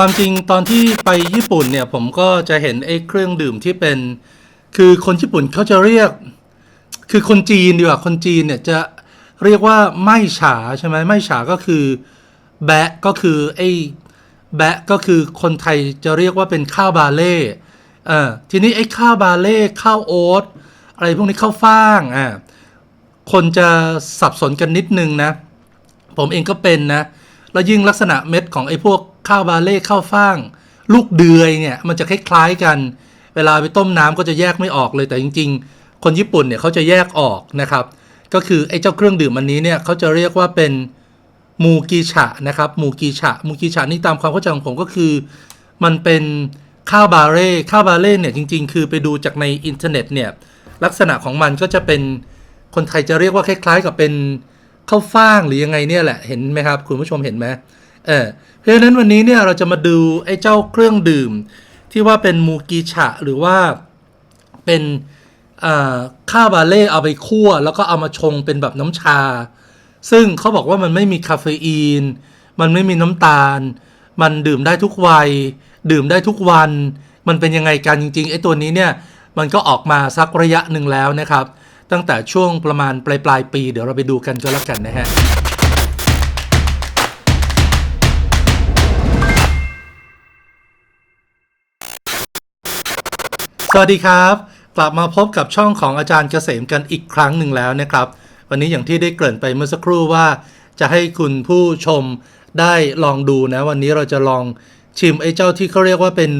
ความจริงตอนที่ไปญี่ปุ่นเนี่ยผมก็จะเห็นไอ้เครื่องดื่มที่เป็น คือคนญี่ปุ่นเขาจะเรียก คือคนจีนดีกว่าคนจีนเนี่ยจะเรียกว่าไม่ฉาใช่ไหมไม่ฉาก็คือ แบะก็คือไอ้แบะก็คือคนไทยจะเรียกว่าเป็นข้าวบาเล่เออทีนี้ไอ้ข้าวบาเล่ข้าวโอ๊ตอะไรพวกนี้ข้าวฟ่างอ่าคนจะสับสนกันนิดนึงนะ ผมเองก็เป็นนะ แล้วยิ่งลักษณะเม็ดของไอ้พวก ข้าวบาเล่ข้าวฟ่าง ลูกเดือยเนี่ยมันจะคล้ายๆกัน เวลาไปต้มน้ำก็จะแยกไม่ออกเลยแต่จริง ๆ คนญี่ปุ่นเนี่ยเขาจะแยกออกนะครับ ก็คือไอ้เจ้าเครื่องดื่มอันนี้เนี่ยเขาจะเรียกว่าเป็นมูกีฉะนะครับมูกีฉะมูกีฉะนี่ตามความเข้าใจของผมก็คือ มันเป็นข้าวบาเร่ข้าวบาเร่เนี่ยจริง ๆ คือไปดูจากในอินเทอร์เน็ตเนี่ยลักษณะของมันก็จะเป็นคนไทยจะเรียกว่าคล้าย ๆ กับเป็นข้าวฟ่างหรือยังไงเนี่ยแหละเห็นไหมครับ คุณผู้ชมเห็นไหม เออเพราะฉะนั้นวันนี้เนี่ยเราจะมาดูไอ้เจ้าเครื่องดื่ม ที่ว่าเป็นมูกีฉะหรือว่าเป็นข้าวบาเล่เอาไปคั่ว แล้วก็เอามาชงเป็นแบบน้ำชา ซึ่งเขาบอกว่ามันไม่มีคาเฟอีน มันไม่มีน้ำตาล มันดื่มได้ทุกวัย ดื่มได้ทุกวัน มันเป็นยังไงกันจริงๆไอ้ตัวนี้เนี่ยมันก็ออกมาสักระยะหนึ่งแล้วนะครับ ตั้งแต่ช่วงประมาณปลายปลายปี เดี๋ยวเราไปดูกันก็แล้วกันนะฮะ สวัสดีครับ กลับมาพบกับช่องของอาจารย์เกษมกันอีกครั้งหนึ่งแล้วนะครับ วันนี้อย่างที่ได้เกริ่นไปเมื่อสักครู่ว่า จะให้คุณผู้ชมได้ลองดูนะ วันนี้เราจะลองชิมไอ้เจ้าที่เขาเรียกว่าเป็น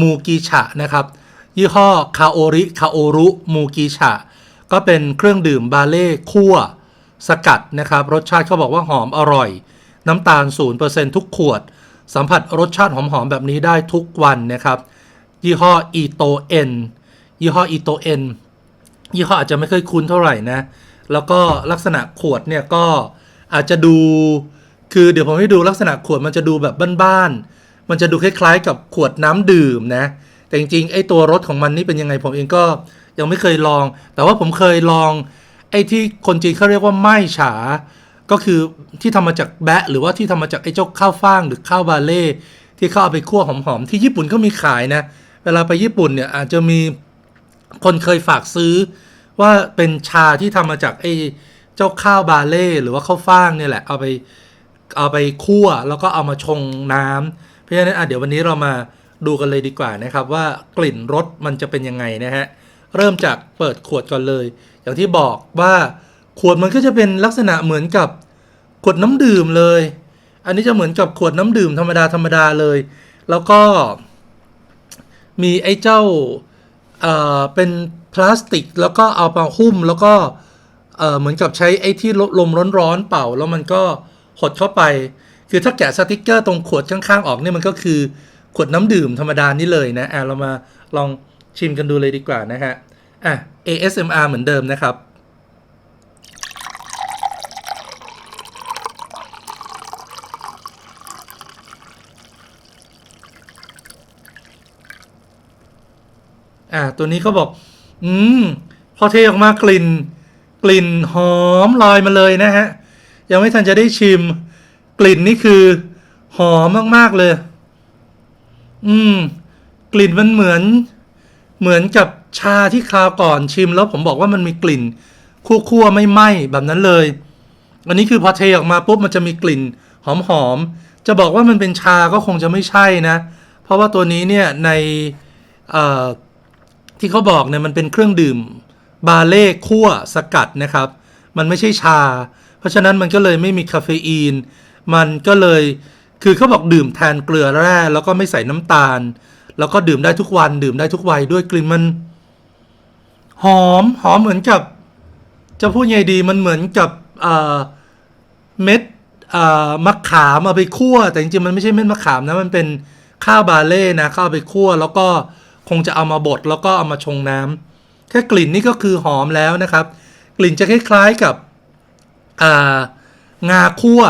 มูกิฉะนะครับ ยี่ห้อคาโอริคาโอรุมูกิฉะก็เป็นเครื่องดื่มบาเล่คั่วสกัดนะครับ รสชาติเขาบอกว่าหอมอร่อย น้ำตาล 0%ทุกขวด สัมผัสรสชาติหอมๆแบบนี้ได้ทุกวันนะครับ ยี่ห้ออีโตเอ็นยี่ห้ออีโตเอ็นยี่ห้ออาจจะไม่เคยคุ้นเท่าไหร่นะ แล้วก็ลักษณะขวดเนี่ยก็อาจจะดู คือเดี๋ยวผมให้ดูลักษณะขวดมันจะดูแบบบ้านๆ มันจะดูคล้ายๆ กับขวดน้ำดื่มนะ แต่จริงๆ ไอ้ตัวรสของมันนี่เป็นยังไงผมเองก็ยังไม่เคยลอง แต่ว่าผมเคยลอง ไอ้ที่คนจีนเขาเรียกว่าไม้ฉา ก็คือที่ทำมาจากแบะ หรือว่าที่ทำมาจากไอ้เจ้าข้าวฟ่างหรือข้าวบาเล่ที่เขาเอาไปคั่วหอมๆ ที่ญี่ปุ่นก็มีขายนะ เวลาไปญี่ปุ่นเนี่ยอาจจะมีคนเคยฝากซื้อ ว่าเป็นชาที่ทำมาจากไอ้เจ้าข้าวบาเล่หรือว่าข้าวฟ่างเนี่ยแหละเอาไปเอาไปคั่วแล้วก็เอามาชงน้ำเพราะฉะนั้นเดี๋ยววันนี้เรามาดูกันเลยดีกว่านะครับ ว่ากลิ่นรสมันจะเป็นยังไงนะฮะเริ่มจากเปิดขวดก่อนเลย อย่างที่บอกว่าขวดมันก็จะเป็นลักษณะเหมือนกับขวดน้ำดื่มเลย อันนี้จะเหมือนกับขวดน้ำดื่มธรรมดาธรรมดาเลย แล้วก็ มีไอ้เจ้าเอ่อเป็นพลาสติกแล้วก็เอามาหุ้มแล้วก็เอ่อเหมือนกับใช้ไอ้ที่ลมร้อนๆเป่า แล้วมันก็หดเข้าไป คือถ้าแกะสติกเกอร์ตรงขวดข้างๆออกเนี่ยมันก็คือขวดน้ำดื่มธรรมดานี่เลยนะอะเรามาลองชิมกันดูเลยดีกว่านะฮะอะ ASMR เหมือนเดิมนะครับ อ่า ตัวนี้เขาบอก อืม พอเทออกมากลิ่น กลิ่นหอมลอยมาเลยนะฮะ ยังไม่ทันจะได้ชิม กลิ่นนี่คือ หอมมากๆเลย อืม กลิ่นมันเหมือน เหมือนกับชาที่คราวก่อนชิมแล้วผมบอกว่ามันมีกลิ่นคั่วๆไม่ไหม้แบบนั้นเลย อันนี้คือพอเทออกมาปุ๊บมันจะมีกลิ่นหอมๆ จะบอกว่ามันเป็นชาก็คงจะไม่ใช่นะ เพราะว่าตัวนี้เนี่ยในเอ่อ ที่เขาบอกเนี่ยมันเป็นเครื่องดื่ม บาเล่คั่วสกัดนะครับ มันไม่ใช่ชา เพราะฉะนั้นมันก็เลยไม่มีคาเฟอีน มันก็เลยคือเขาบอกดื่มแทนเกลือแร่ แล้วก็ไม่ใส่น้ำตาล แล้วก็ดื่มได้ทุกวันดื่มได้ทุกวัยด้วยกลิ่นมัน หอมหอมเหมือนกับ จะพูดไงดีมันเหมือนกับเม็ดมะขามเอาไปคั่ว แต่จริงๆมันไม่ใช่เม็ดมะขามนะมันเป็นข้าวบาเล่นะข้าวไปคั่วแล้วก็ คงจะเอามาบดแล้วก็เอามาชงน้ำแค่กลิ่นนี่ก็คือหอมแล้วนะครับ กลิ่นจะคล้ายๆกับงาคั่ว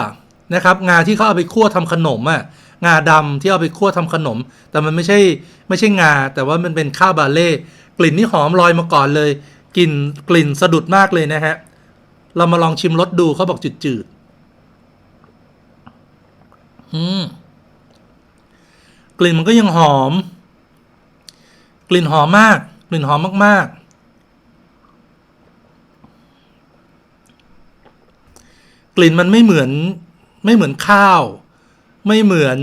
นะครับ งาที่เขาเอาไปคั่วทำขนมอะ่ะงาดำที่เอาไปคั่วทำขนม แต่มันไม่ใช่ไม่ใช่งา แต่ว่ามันเป็นข้าวบาเล่กลิ่นนี่หอมลอยมาก่อนเลยกลิ่นกลิ่นสะดุดมากเลยนะฮะเรามาลองชิมรสดูเขาบอกจืดๆอืมกลิ่นมันก็ยังหอม กลิ่นหอมมาก กลิ่นหอมมากๆ กลิ่นมันไม่เหมือนไม่เหมือนข้าว ไม่เหมือน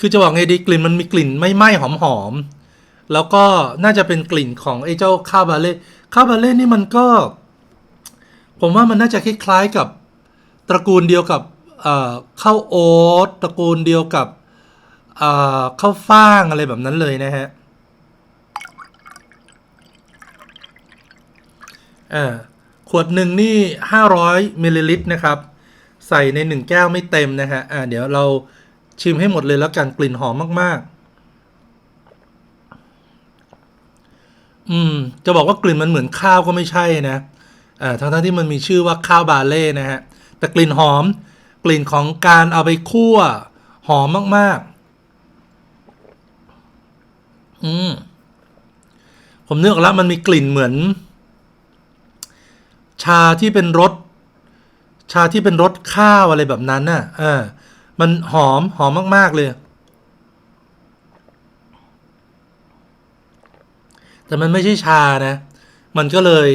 คือจะบอกไงดีกลิ่นมันมีกลิ่นไม่ไหม้หอมหอมๆแล้วก็น่าจะเป็นกลิ่นของไอ้เจ้าข้าวบาเล่ข้าวบาเล่นี่มันก็ ผมว่ามันน่าจะคล้ายๆกับตระกูลเดียวกับข้าวโอ๊ตตระกูลเดียวกับข้าวฟ่างอะไรแบบนั้นเลยนะฮะ อ่าขวดหนึ่งนี่ 500มิลลิลิตรนะครับ ใส่ใน 1 แก้วไม่เต็มนะฮะอ่าเดี๋ยวเราชิมให้หมดเลยแล้วกันกลิ่นหอมมากๆ อืม จะบอกว่ากลิ่นมันเหมือนข้าวก็ไม่ใช่นะอ่าทั้งๆที่มันมีชื่อว่าข้าวบาเล่นะฮะ แต่กลิ่นหอม กลิ่นของการเอาไปคั่ว หอมมาก ๆ อืม ผมนึกออกแล้วมันมีกลิ่นเหมือน ชาที่เป็นรสชาที่เป็นรสข้าวอะไรแบบนั้นน่ะเอ่ามันหอมหอมมาก ๆ เลย แต่มันไม่ใช่ชานะ มันก็เลย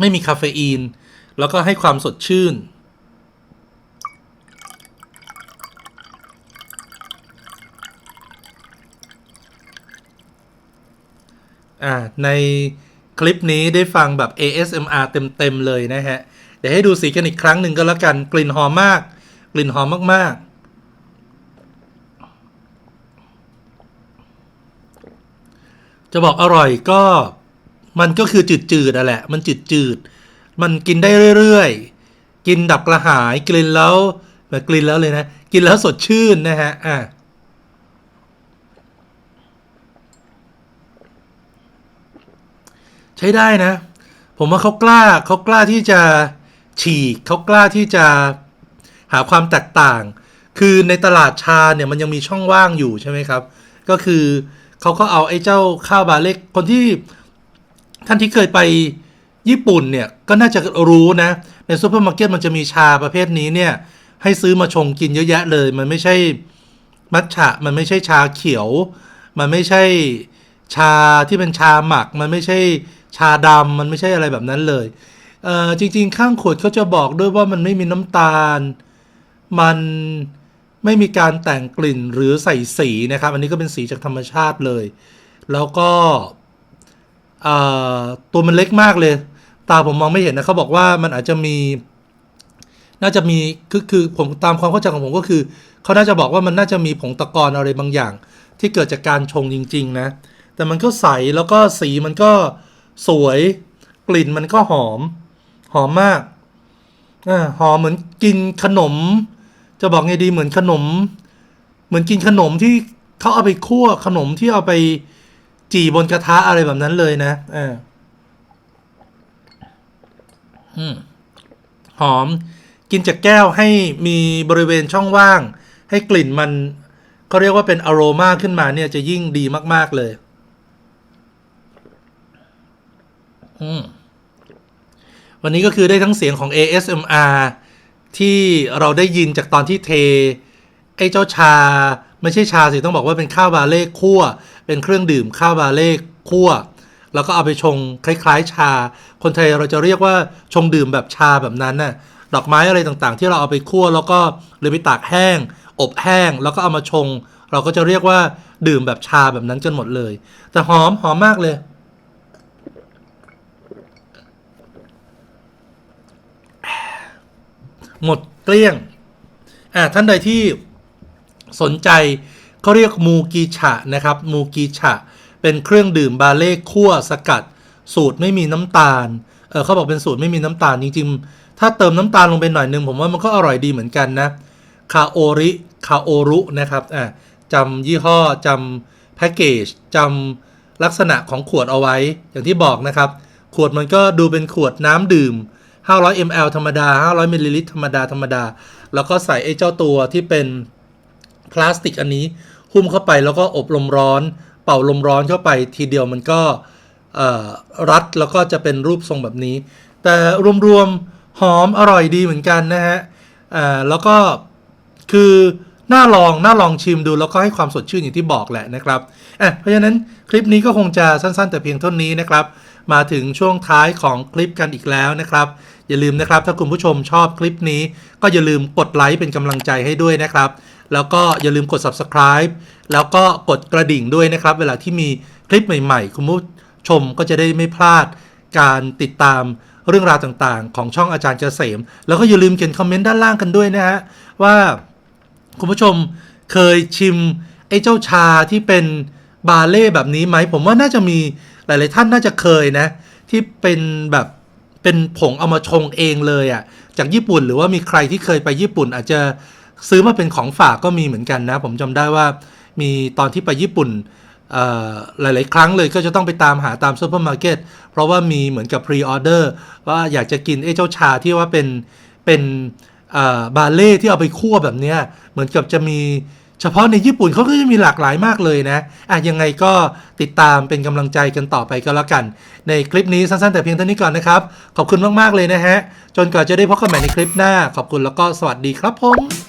ไม่มีคาเฟอีน แล้วก็ให้ความสดชื่น อ่า ใน คลิปนี้ได้ฟังแบบ ASMR เต็มๆเลยนะฮะ เดี๋ยวให้ดูสีกันอีกครั้งหนึ่งก็แล้วกัน กลิ่นหอมมาก กลิ่นหอมมากๆ จะบอกอร่อยก็มันก็คือจืดๆอะแหละ มันจืดๆ มันกินได้เรื่อยๆ กินดับกระหาย กลิ่นแล้วแบบกลิ่นแล้วเลยนะ กินแล้วสดชื่นนะฮะ อะ ช้ได้นะ ผมว่าเขากล้าเขากล้าที่จะฉีกเขากล้าที่จะหาความแตกต่าง คือในตลาดชาเนี่ยมันยังมีช่องว่างอยู่ใช่ไหมครับ ก็คือเขาก็เอาไอ้เจ้าข้าวบาเล็กคนที่ท่านที่เคยไปญี่ปุ่นเนี่ยก็น่าจะรู้นะ ในซูเปอร์มาร์เก็ตมันจะมีชาประเภทนี้เนี่ยให้ซื้อมาชงกินเยอะแยะเลย มันไม่ใช่มัทฉะมันไม่ใช่ชาเขียว มันไม่ใช่ชาที่เป็นชาหมัก มันไม่ใช่ ชาดำมันไม่ใช่อะไรแบบนั้นเลยเอ่อจริง ๆ ข้างขวดเขาจะบอกด้วยว่ามันไม่มีน้ำตาล มันไม่มีการแต่งกลิ่นหรือใส่สีนะครับ อันนี้ก็เป็นสีจากธรรมชาติเลย แล้วก็เอ่อตัวมันเล็กมากเลย ตาผมมองไม่เห็นนะเขาบอกว่ามันอาจจะมี น่าจะมีคือคือผมตามความเข้าใจของผมก็คือเขาน่าจะบอกว่ามันน่าจะมีผงตะกอนอะไรบางอย่าง ที่เกิดจากการชงจริง ๆ นะ แต่มันก็ใสแล้วก็สีมันก็ สวย กลิ่นมันก็หอม หอมมากอ่าหอมเหมือนกินขนม จะบอกไงดีเหมือนขนม เหมือนกินขนมที่เขาเอาไปคั่วขนมที่เอาไปจี่บนกระทะอะไรแบบนั้นเลยนะอ่าอืมหอม กินจากแก้วให้มีบริเวณช่องว่าง ให้กลิ่นมันเขาเรียกว่าเป็นอโรมาขึ้นมาเนี่ยจะยิ่งดีมาก ๆ เลย อืม วันนี้ก็คือได้ทั้งเสียงของ ASMR ที่เราได้ยินจากตอนที่เท ไอ้เจ้าชา ไม่ใช่ชาสิ ต้องบอกว่าเป็นข้าวบาเล่คั่ว เป็นเครื่องดื่มข้าวบาเล่คั่ว แล้วก็เอาไปชงคล้าย ๆ ชา คนไทยเราจะเรียกว่าชงดื่มแบบชาแบบนั้นน่ะดอกไม้อะไรต่างๆ ที่เราเอาไปคั่วแล้วก็หรือไปตากแห้ง อบแห้งแล้วก็เอามาชง เราก็จะเรียกว่าดื่มแบบชาแบบนั้นกันหมดเลย แต่หอมหอมมากเลย หมดเกลี้ยงอ่าท่านใดที่สนใจเขาเรียกมูกีฉะนะครับ มูกีฉะ เป็นเครื่องดื่มบาเล่คั่วสกัด สูตรไม่มีน้ำตาลเออเขาบอกเป็นสูตรไม่มีน้ำตาลจริงๆ ถ้าเติมน้ำตาลลงไปหน่อยนึงผมว่ามันก็อร่อยดีเหมือนกันนะคาโอริคาโอรุนะครับอ่าจำยี่ห้อจำแพ็กเกจจำลักษณะของขวดเอาไว้อย่างที่บอกนะครับ ขวดมันก็ดูเป็นขวดน้ำดื่ม 500 ml ธรรมดา 500มิลลิลิตรธรรมดาธรรมดา แล้วก็ใส่ไอ้เจ้าตัวที่เป็นพลาสติกอันนี้หุ้มเข้าไปแล้วก็อบลมร้อน เป่าลมร้อนเข้าไปทีเดียวมันก็รัดแล้วก็จะเป็นรูปทรงแบบนี้ แต่รวมๆหอมอร่อยดีเหมือนกันนะฮะแล้วก็คือ น่าลองน่าลองชิมดูแล้วก็ให้ความสดชื่นอย่างที่บอกแหละนะครับอะเพราะฉะนั้นคลิปนี้ก็คงจะสั้นๆ แต่เพียงเท่านี้นะครับ มาถึงช่วงท้ายของคลิปกันอีกแล้วนะครับ อย่าลืมนะครับ ถ้าคุณผู้ชมชอบคลิปนี้ ก็อย่าลืมกดไลค์เป็นกำลังใจให้ด้วยนะครับ แล้วก็อย่าลืมกด subscribe แล้วก็กดกระดิ่งด้วยนะครับ เวลาที่มีคลิปใหม่ ๆ คุณผู้ชมก็จะได้ไม่พลาดการติดตามเรื่องราวต่างๆ ของช่องอาจารย์เกษม แล้วก็อย่าลืมเขียนคอมเมนต์ด้านล่างกันด้วยนะฮะว่า คุณผู้ชมเคยชิมไอ้เจ้าชาที่เป็นบาเล่แบบนี้ไหม ผมว่าน่าจะมีหลาย ๆ ท่านน่าจะเคยนะ ที่เป็นแบบเป็นผงเอามาชงเองเลยอะ่ะจากญี่ปุ่นหรือว่ามีใครที่เคยไปญี่ปุ่น อาจจะซื้อมาเป็นของฝากก็มีเหมือนกันนะ ผมจำได้ว่ามีตอนที่ไปญี่ปุ่นหลาย ๆ ครั้งเลยก็จะต้องไปตามหาตามซูเปอร์มาร์เก็ตเพราะว่ามีเหมือนกับพรีออเดอร์ว่าอยากจะกินไอ้เจ้าชาที่ว่าเป็นเป็น บาเล่ที่เอาไปคั่วแบบเนี้ยเหมือนกับจะมีเฉพาะในญี่ปุ่นเขาก็จะมีหลากหลายมากเลยนะอะยังไงก็ติดตามเป็นกำลังใจกันต่อไปก็แล้วกัน ในคลิปนี้สั้นๆ แต่เพียงเท่านี้ก่อนนะครับ ขอบคุณมากๆเลยนะฮะ จนกว่าจะได้พบกันใหม่ในคลิปหน้า ขอบคุณแล้วก็สวัสดีครับผม